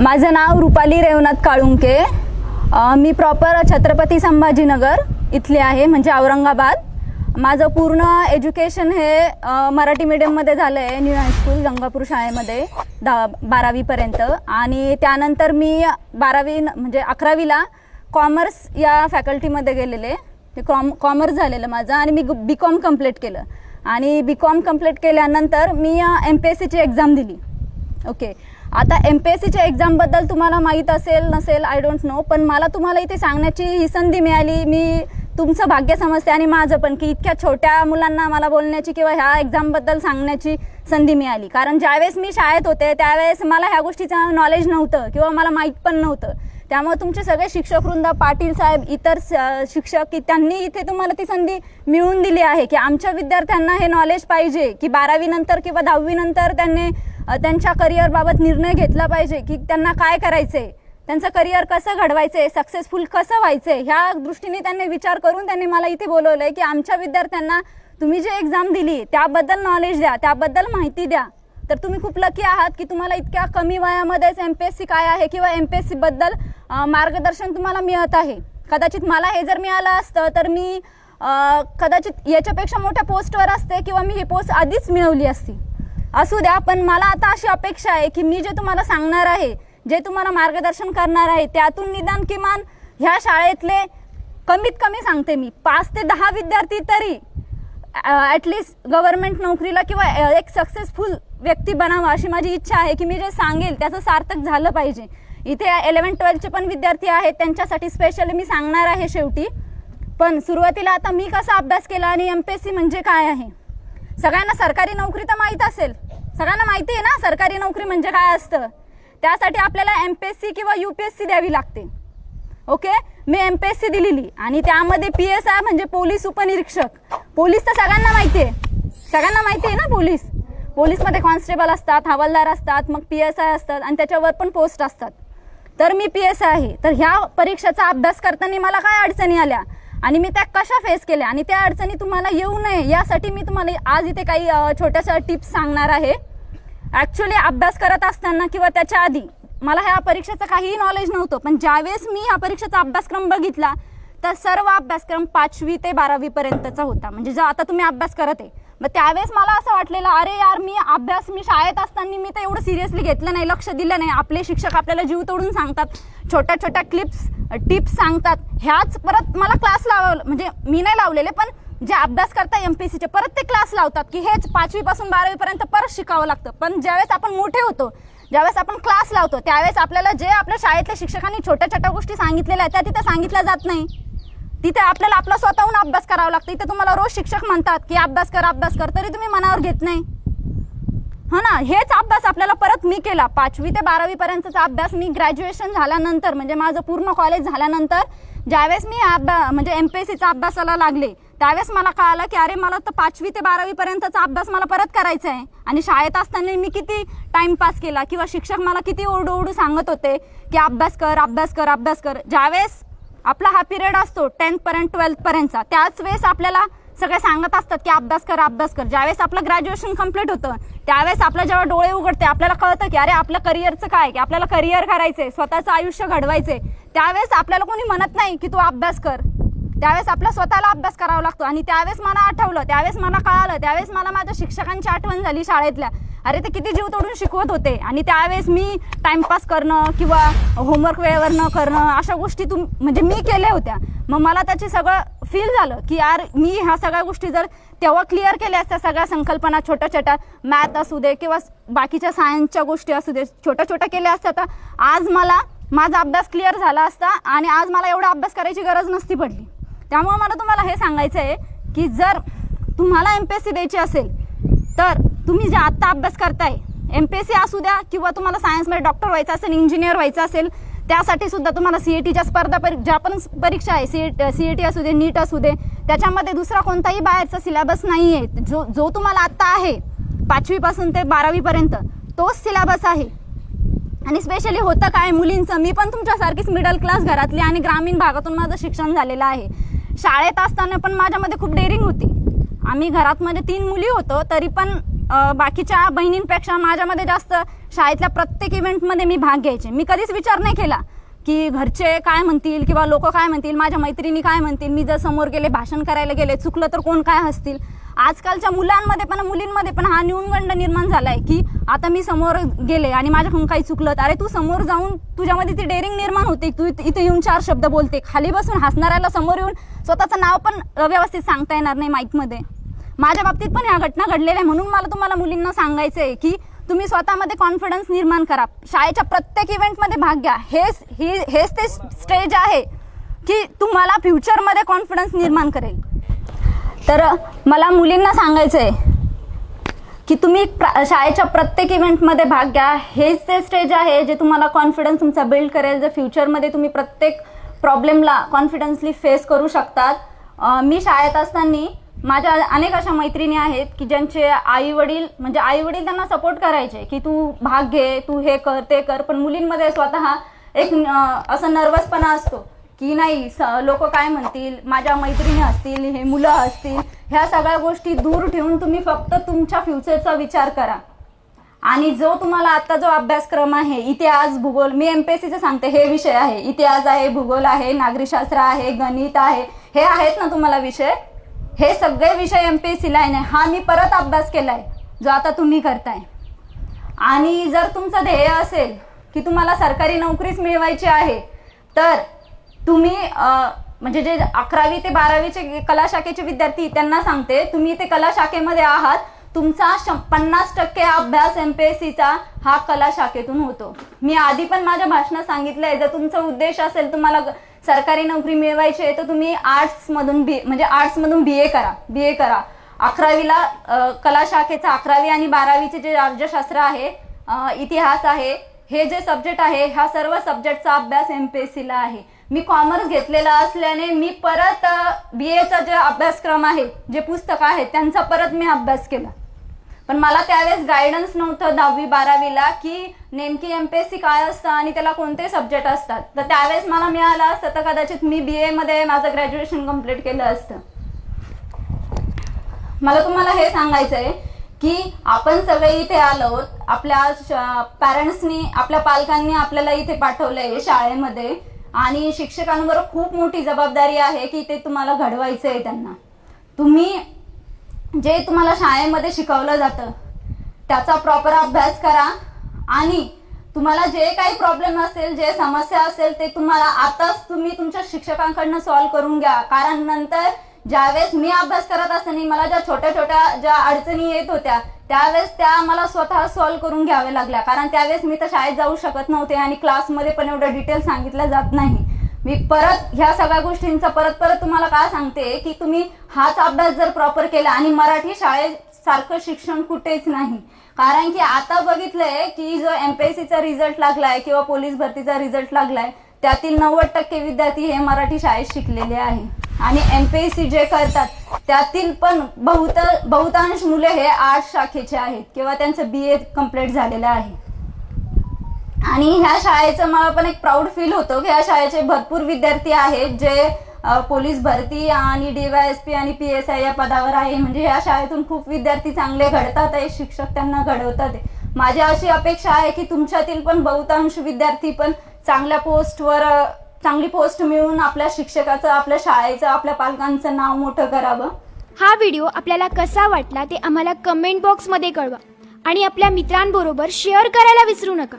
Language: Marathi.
माझं नाव रुपाली रेवनाथ काळुंके. मी प्रॉपर छत्रपती संभाजीनगर इथली आहे म्हणजे औरंगाबाद. माझं पूर्ण एज्युकेशन हे मराठी मीडियममध्ये झालं आहे न्यू हायस्कूल गंगापूर शाळेमध्ये दहा बारावीपर्यंत. आणि त्यानंतर मी बारावी न- म्हणजे अकरावीला कॉमर्स या फॅकल्टीमध्ये गेलेले. ते कॉम कॉमर्स झालेलं माझं आणि मी बी कॉम कंप्लीट केलं. आणि बी कॉम कंप्लीट केल्यानंतर मी एम पी एस सीची एक्झाम दिली. ओके आता एम पी एस सीच्या एक्झामबद्दल तुम्हाला माहीत असेल नसेल आय डोंट नो पण मला तुम्हाला इथे सांगण्याची ही संधी मिळाली. मी तुमचं भाग्य समजते आणि माझं पण की इतक्या छोट्या मुलांना मला बोलण्याची किंवा ह्या एक्झामबद्दल सांगण्याची संधी मिळाली. कारण ज्यावेळेस मी शाळेत होते त्यावेळेस मला ह्या गोष्टीचं नॉलेज नव्हतं किंवा मला माहीत पण नव्हतं. त्यामुळे तुमचे सगळे शिक्षक वृंद पाटील साहेब इतर स- शिक्षक की त्यांनी इथे तुम्हाला ती संधी मिळवून दिली आहे की आमच्या विद्यार्थ्यांना हे नॉलेज पाहिजे की बारावी नंतर किंवा दहावी नंतर त्यांनी त्यांच्या करिअरबाबत निर्णय घेतला पाहिजे की त्यांना काय करायचं आहे त्यांचं करिअर कसं घडवायचं आहे सक्सेसफुल कसं व्हायचं आहे ह्या दृष्टीने त्यांनी विचार करून त्यांनी मला इथे बोलवलं आहे की आमच्या विद्यार्थ्यांना तुम्ही जे एक्झाम दिली त्याबद्दल नॉलेज द्या त्याबद्दल माहिती द्या. तर तुम्ही खूप लकी आहात की तुम्हाला इतक्या कमी वयामध्येच एम पी एस सी काय आहे किंवा एम पी एस सीबद्दल मार्गदर्शन तुम्हाला मिळत आहे. कदाचित मला हे जर मिळालं असतं तर मी कदाचित याच्यापेक्षा मोठ्या पोस्टवर असते किंवा मी ही पोस्ट आधीच मिळवली असती. असू द्या पण मला आता अशी अपेक्षा आहे की मी जे तुम्हाला सांगणार आहे जे तुम्हाला मार्गदर्शन करणार आहे त्यातून निदान किमान ह्या शाळेतले कमीत कमी सांगते मी पाच ते दहा विद्यार्थी तरी ॲटलिस्ट गव्हर्नमेंट नोकरीला किंवा एक सक्सेसफुल व्यक्ती बनावा अशी माझी इच्छा आहे की मी जे सांगेल त्याचं सार्थक झालं पाहिजे. इथे इलेवन ट्वेल्थचे पण विद्यार्थी आहेत त्यांच्यासाठी स्पेशली मी सांगणार आहे शेवटी. पण सुरुवातीला आता मी कसा अभ्यास केला आणि एम पी एस सी म्हणजे काय आहे? सगळ्यांना सरकारी नोकरी तर माहीत असेल. सगळ्यांना माहिती आहे ना सरकारी नोकरी म्हणजे काय असतं? त्यासाठी आपल्याला एम पी एस सी किंवा यू पी एस सी द्यावी लागते. ओके? मी एम पी एस सी दिलेली. आणि त्यामध्ये पी एस आय म्हणजे पोलीस उपनिरीक्षक. पोलीस तर सगळ्यांना माहिती आहे. सगळ्यांना माहिती आहे ना पोलीस? पोलीसमध्ये कॉन्स्टेबल असतात हवालदार असतात मग पी एस आय असतात आणि त्याच्यावर पण पोस्ट असतात. तर मी पी एस आय आहे. तर ह्या परीक्षेचा अभ्यास करताना मला काय अडचणी आल्या? आणि मी त्या कशा फेस केल्या? आणि त्या अडचणी तुम्हाला येऊ नये यासाठी मी तुम्हाला आज इथे काही छोट्याशा टिप्स सांगणार आहे. ॲक्च्युली अभ्यास करत असताना किंवा त्याच्या आधी मला ह्या परीक्षेचं काहीही नॉलेज नव्हतं पण ज्यावेळेस मी ह्या परीक्षेचा अभ्यासक्रम बघितला तर सर्व अभ्यासक्रम पाचवी ते बारावीपर्यंतचा होता. म्हणजे जो आता तुम्ही अभ्यास करत आहे. मग त्यावेळेस मला असं वाटलेलं अरे यार मी अभ्यास मी शाळेत असताना मी तर एवढं सिरियसली घेतलं नाही लक्ष दिलं नाही. आपले शिक्षक आपल्याला जीव तोडून सांगतात छोट्या छोट्या क्लिप्स टिप्स सांगतात. ह्याच परत मला क्लास लावलं म्हणजे मी नाही लावलेले पण जे अभ्यास करता एम पी सीचे परत ते क्लास लावतात की हेच पाचवीपासून बारावीपर्यंत परत शिकावं लागतं. पण ज्यावेळेस आपण मोठे होतो ज्यावेळेस आपण क्लास लावतो त्यावेळेस आपल्याला जे आपल्या शाळेतल्या शिक्षकांनी छोट्या छोट्या गोष्टी सांगितलेल्या आहेत त्या तिथे सांगितल्या जात नाही. तिथे आपल्याला आपला स्वतःहून अभ्यास करावा लागतो. इथे तुम्हाला रोज शिक्षक म्हणतात की अभ्यास कर अभ्यास कर तरी तुम्ही मनावर घेत नाही. हो ना? हेच अभ्यास आपल्याला परत मी केला. पाचवी ते बारावी पर्यंतचा अभ्यास मी ग्रॅज्युएशन झाल्यानंतर म्हणजे माझं पूर्ण कॉलेज झाल्यानंतर ज्यावेळेस मी अभ्या म्हणजे एम पी एस सीचा अभ्यासाला लागले त्यावेळेस मला कळालं की अरे मला तर पाचवी ते बारावी पर्यंतचा अभ्यास मला परत करायचा आहे. आणि शाळेत असताना मी किती टाइमपास केला किंवा शिक्षक मला किती ओरडू ओरडू सांगत होते की अभ्यास कर अभ्यास कर अभ्यास कर. ज्यावेळेस आपला हा पिरियड असतो टेन्थ पर्यंत ट्वेल्थ पर्यंतचा. त्याच वेळेस आपल्याला सगळे सांगत असतात की अभ्यास कर अभ्यास कर. ज्यावेळेस आपलं ग्रॅज्युएशन कंप्लीट होतं त्यावेळेस आपलं जेव्हा डोळे उघडते आपल्याला कळतं की अरे आपलं करिअरचं काय की आपल्याला करिअर करायचंय स्वतःचं आयुष्य घडवायचंय. त्यावेळेस आपल्याला कोणी म्हणत नाही की तू अभ्यास कर. त्यावेळेस आपला स्वतःला अभ्यास करावा लागतो. आणि त्यावेळेस मला आठवलं त्यावेळेस मला कळालं त्यावेळेस मला माझ्या शिक्षकांची आठवण झाली शाळेतल्या. अरे ते किती जीव तोडून शिकवत होते. आणि त्यावेळेस मी टाइमपास करणं किंवा होमवर्क वेळेवर न करणं अशा गोष्टी तुम म्हणजे मी केल्या होत्या. मग मला त्याची सगळं फील झालं की यार मी ह्या सगळ्या गोष्टी जर तेव्हा क्लिअर केल्या असत्या सगळ्या संकल्पना छोट्या छोट्या मॅथ असू दे किंवा बाकीच्या सायन्सच्या गोष्टी असू दे छोट्या छोट्या केल्या असत्या तर आज मला माझा अभ्यास क्लिअर झाला असता आणि आज मला एवढा अभ्यास करायची गरज नसती पडली. त्यामुळे मला तुम्हाला हे सांगायचं आहे की जर तुम्हाला एम पी एस सी द्यायची असेल तर तुम्ही जे आत्ता अभ्यास करताय एम पी एस सी असू द्या किंवा तुम्हाला सायन्समध्ये डॉक्टर व्हायचं असेल इंजिनियर व्हायचं असेल त्यासाठी सुद्धा तुम्हाला सी ई टीच्या स्पर्धा परी ज्या पण परीक्षा आहे सी सी ई टी असू दे नीट असू दे त्याच्यामध्ये दुसरा कोणताही बाहेरचा सिलेबस नाही आहे जो जो तुम्हाला आत्ता आहे पाचवीपासून ते बारावीपर्यंत तोच सिलेबस आहे. आणि स्पेशली होतं काय मुलींचं मी पण तुमच्यासारखीच मिडल क्लास घरातली आणि ग्रामीण भागातून माझं शिक्षण झालेलं आहे. शाळेत असताना पण माझ्यामध्ये खूप डेअरिंग होती. आम्ही घरात म्हणजे तीन मुली होतो तरी पण बाकीच्या बहिणींपेक्षा माझ्यामध्ये जास्त शाळेतल्या प्रत्येक इव्हेंटमध्ये मी भाग घ्यायचे. मी कधीच विचार नाही केला की घरचे काय म्हणतील किंवा लोक काय म्हणतील माझ्या मैत्रिणी काय म्हणतील मी जर समोर गेले भाषण करायला गेले चुकलं तर कोण काय हसतील? आजकालच्या मुलांमध्ये पण मुलींमध्ये पण हा न्यूनगंड निर्माण झालाय की आता मी समोर गेले आणि माझ्याकडून काही चुकलं तर अरे तू समोर जाऊन तुझ्यामध्ये ती डेअरिंग निर्माण होते तू इथे येऊन चार शब्द बोलते खाली बसून हसणाऱ्याला समोर येऊन स्वतःचं नाव पण व्यवस्थित सांगता येणार नाही माईकमध्ये माझ्या बाबतीत पण ह्या घटना घडलेल्या आहे म्हणून मला तुम्हाला मुलींना सांगायचं आहे की तुम्ही स्वतःमध्ये कॉन्फिडन्स निर्माण करा. शाळेच्या प्रत्येक इव्हेंटमध्ये भाग घ्या. हेच हे हेच ते स्टेज आहे की तुम्हाला फ्युचरमध्ये कॉन्फिडन्स निर्माण करेल. तर मला मुलींना सांगायचं आहे की तुम्ही शाळेच्या प्रत्येक इव्हेंटमध्ये भाग घ्या. हेच ते स्टेज आहे जे तुम्हाला कॉन्फिडन्स तुमचा बिल्ड करेल. जे फ्युचरमध्ये तुम्ही प्रत्येक प्रॉब्लेमला कॉन्फिडन्सली फेस करू शकतात. मी शाळेत असताना माझ्या अनेक अशा मैत्रिणी आहेत की ज्यांचे आई वडील म्हणजे आई वडील त्यांना सपोर्ट करायचे की तू भाग घे तू हे कर ते कर पण मुलींमध्ये स्वतः एक असा नर्वसपणा असतो की नाही लोक काय म्हणतील माझ्या मैत्रिणी असतील हे मुलं असतील ह्या सगळ्या गोष्टी दूर ठेवून तुम्ही फक्त तुमच्या फ्युचरचा विचार करा. आणि जो तुम्हाला आता जो अभ्यासक्रम आहे इतिहास भूगोल मी एमपीएससीचं सांगते हे विषय आहे. इतिहास आहे भूगोल आहे नागरिकशास्त्र आहे गणित आहे हे आहेत ना तुम्हाला विषय? हे सगळे विषय M P S C line आहे हा मी परत अभ्यास केलाय जो आता तुम्ही करताय. आणि जर तुमचं ध्येय असेल की तुम्हाला सरकारी नोकरीच मिळवायची आहे तर तुम्ही म्हणजे जे अकरावी ते बारावीचे कला शाखेचे विद्यार्थी त्यांना सांगते तुम्ही ते कला शाखेमध्ये आहात तुमचा श पन्नास टक्के अभ्यास एम पी एस सीचा हा कला शाखेतून होतो. मी आधी पण माझ्या भाषणात सांगितलंय जर तुमचा उद्देश असेल तुम्हाला सरकारी नोकरी मिळवायची आहे तर तुम्ही आर्ट्समधून बी म्हणजे आर्ट्समधून बी ए करा बी ए करा. अकरावीला कला शाखेचा अकरावी आणि बारावीचे जे राज्यशास्त्र आहे इतिहास आहे हे जे सब्जेक्ट आहे ह्या सर्व सब्जेक्टचा अभ्यास एमपीएससीला आहे. मी कॉमर्स घेतलेला असल्याने मी परत बी एचा जे अभ्यासक्रम आहे जे पुस्तक आहे त्यांचा परत मी अभ्यास केला. पण मला त्यावेळेस गायडन्स नव्हतं दहावी बारावीला की नेमकी एमपीएससी काय असतं आणि त्याला कोणते सब्जेक्ट असतात. तर त्यावेळेस मला मिळालं असतं तर कदाचित मी बी मध्ये माझं ग्रॅज्युएशन कंप्लीट केलं असतं. मला तुम्हाला हे सांगायचं आहे की आपण सगळे इथे आलो आपल्या पॅरेंट्सनी आपल्या पालकांनी आपल्याला इथे पाठवलंय शाळेमध्ये आणि शिक्षकांवर खूप मोठी जबाबदारी आहे की ते तुम्हाला घडवायचं आहे त्यांना. तुम्ही जे तुम्हाला शाळेमध्ये शिकवलं जातं त्याचा प्रॉपर अभ्यास करा आणि तुम्हाला जे काही प्रॉब्लेम असेल जे समस्या असेल ते तुम्हाला आताच तुम्ही तुमच्या शिक्षकांकडनं सॉल्व्ह करून घ्या. कारण नंतर ज्यावेळेस मी अभ्यास करत असताना मला ज्या छोट्या छोट्या ज्या अडचणी येत होत्या त्यावेळेस त्या मला स्वतः सॉल्व्ह करून घ्याव्या लागल्या. कारण त्यावेळेस मी तर शाळेत जाऊ शकत नव्हते आणि क्लासमध्ये पण एवढं डिटेल सांगितलं जात नाही. मी परत ह्या सगळ्या गोष्टींचा परत परत तुम्हाला काय सांगते की तुम्ही हाच अभ्यास जर प्रॉपर केला आणि मराठी शाळेसारखं शिक्षण कुठेच नाही. कारण की आता बघितलंय की जो एमपीएससीचा रिझल्ट लागलाय किंवा पोलीस भरतीचा रिझल्ट लागलाय त्यातील नव्वद टक्के विद्यार्थी हे मराठी शाळेत शिकलेले आहे. आणि एमपीएससी जे करतात त्यातील पण बहुत बहुतांश मुले हे आर्ट शाखेचे आहेत किंवा त्यांचं बी ए कंप्लीट झालेलं आहे. आणि ह्या शाळेचं मला पण एक प्राऊड फील होतं की ह्या शाळेचे भरपूर विद्यार्थी आहेत जे पोलीस भरती आणि डीवायएसपी आणि पी एस आय या पदावर आहे. म्हणजे ह्या शाळेतून खूप विद्यार्थी चांगले घडतात आहे शिक्षक त्यांना घडवतात आहे. माझी अशी अपेक्षा आहे की तुमच्यातील पण बहुतांश विद्यार्थी पण चांगल्या पोस्टवर चांगली पोस्ट मिळून आपल्या शिक्षकाचं आपल्या शाळेचं आपल्या पालकांचं नाव मोठं करावं. हा व्हिडिओ आपल्याला कसा वाटला ते आम्हाला कमेंट बॉक्समध्ये कळवा. आणि आपल्या मित्रांबरोबर शेअर करायला विसरू नका.